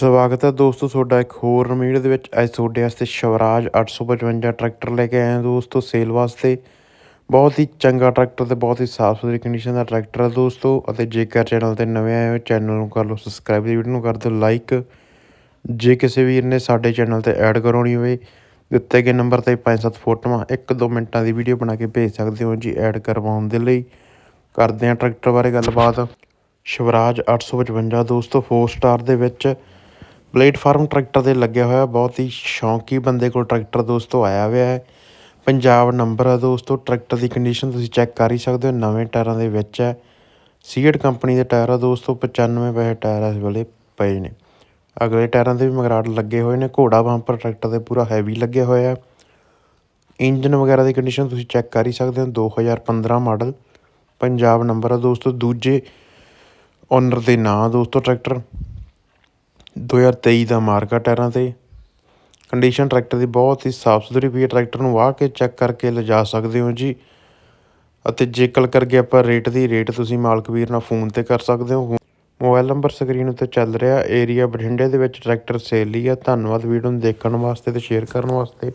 ਸਵਾਗਤ ਹੈ ਦੋਸਤੋ, ਤੁਹਾਡਾ ਇੱਕ ਹੋਰ ਵੀਡੀਓ ਦੇ ਵਿੱਚ ਅੱਜ ਤੁਹਾਡੇ ਵਾਸਤੇ ਸ਼ਵਰਾਜ 855 ਟਰੈਕਟਰ ਲੈ ਕੇ ਆਏ ਹਾਂ ਦੋਸਤੋ, ਸੇਲ ਵਾਸਤੇ। ਬਹੁਤ ਹੀ ਚੰਗਾ ਟਰੈਕਟਰ ਤੇ ਬਹੁਤ ਹੀ ਸਾਫ਼ ਸੁਥਰੀ ਕੰਡੀਸ਼ਨ ਦਾ ਟਰੈਕਟਰ ਹੈ ਦੋਸਤੋ ਅਤੇ ਜੇਕਰ ਚੈਨਲ ਤੇ ਨਵੇਂ ਆਏ ਹੋ, ਚੈਨਲ ਨੂੰ ਕਰ ਲਓ ਸਬਸਕ੍ਰਾਈਬ ਦੀ ਵੀਡੀਓ ਨੂੰ ਕਰ ਦਿਓ ਲਾਈਕ ਜੇ ਕਿਸੇ ਵੀਰ ਨੇ ਸਾਡੇ ਚੈਨਲ ਤੇ ਐਡ ਕਰਾਉਣੀ ਹੋਵੇ, ਦਿੱਤੇ ਗਏ ਨੰਬਰ ਤੇ 5-7 ਫੋਟੋਆਂ 1-2 ਮਿੰਟਾਂ ਦੀ ਵੀਡੀਓ ਬਣਾ ਕੇ ਭੇਜ ਸਕਦੇ ਹੋ ਜੀ ਐਡ ਕਰਵਾਉਣ ਦੇ ਲਈ। ਕਰਦੇ ਹਾਂ ਟਰੈਕਟਰ ਬਾਰੇ ਗੱਲਬਾਤ। ਸ਼ਿਵਰਾਜ 855 ਦੋਸਤੋ 4 ਸਟਾਰ ਦੇ ਵਿੱਚ ਪਲੇਟਫਾਰਮ ਟਰੈਕਟਰ ਦੇ ਲੱਗਿਆ ਹੋਇਆ, ਬਹੁਤ ਹੀ ਸ਼ੌਂਕੀ ਬੰਦੇ ਕੋਲ ਟਰੈਕਟਰ ਦੋਸਤੋ ਆਇਆ ਹੋਇਆ ਹੈ। ਪੰਜਾਬ ਨੰਬਰ ਹੈ ਦੋਸਤੋ, ਟਰੈਕਟਰ ਦੀ ਕੰਡੀਸ਼ਨ ਤੁਸੀਂ ਚੈੱਕ ਕਰ ਹੀ ਸਕਦੇ ਹੋ, ਨਵੇਂ ਟਾਇਰਾਂ ਦੇ ਵਿੱਚ ਹੈ। ਸੀਏਟ ਕੰਪਨੀ ਦੇ ਟਾਇਰ ਆ ਦੋਸਤੋ 95 ਪੈਸੇ ਟਾਇਰ ਇਸ ਵੇਲੇ ਪਏ ਨੇ। ਅਗਲੇ ਟਾਇਰਾਂ ਦੇ ਵੀ ਮਗਰਾਟ ਲੱਗੇ ਹੋਏ ਨੇ, ਘੋੜਾ ਬੰਪਰ ਟਰੈਕਟਰ ਦੇ ਪੂਰਾ ਹੈਵੀ ਲੱਗਿਆ ਹੋਇਆ ਹੈ। ਇੰਜਨ ਵਗੈਰਾ ਦੀ ਕੰਡੀਸ਼ਨ ਤੁਸੀਂ ਚੈੱਕ ਕਰ ਹੀ ਸਕਦੇ ਹੋ 2015 ਮਾਡਲ ਪੰਜਾਬ ਨੰਬਰ ਆ ਦੋਸਤੋ, ਦੂਜੇ ਓਨਰ ਦੇ ਨਾਂ ਦੋਸਤੋ ਟਰੈਕਟਰ। 2023 ਦਾ ਮਾਰਕਾ ਟਾਇਰਾਂ ਤੇ। ਕੰਡੀਸ਼ਨ ਟਰੈਕਟਰ ਦੀ ਬਹੁਤ ਹੀ ਸਾਫ਼ ਸੁਥਰੀ ਪਈ ਹੈ। ਟਰੈਕਟਰ ਨੂੰ ਵਾਹ ਕੇ ਚੈੱਕ ਕਰਕੇ ਲਿਜਾ ਸਕਦੇ ਹੋ ਜੀ। ਅਤੇ ਜੇਕਰ ਕਰਕੇ ਆਪਾਂ ਰੇਟ ਦੀ ਰੇਟ ਤੁਸੀਂ ਮਾਲਕ ਵੀਰ ਨਾਲ ਫੋਨ ਤੇ ਕਰ ਸਕਦੇ ਹੋ। ਮੋਬਾਈਲ ਨੰਬਰ ਸਕਰੀਨ ਉੱਤੇ ਚੱਲ ਰਿਹਾ। ਏਰੀਆ ਬਠਿੰਡੇ ਦੇ ਵਿੱਚ ਟਰੈਕਟਰ ਸੇਲ ਲਈ ਆ। ਧੰਨਵਾਦ ਵੀਡੀਓ ਨੂੰ ਦੇਖਣ ਵਾਸਤੇ ਤੇ ਸ਼ੇਅਰ ਕਰਨ ਵਾਸਤੇ।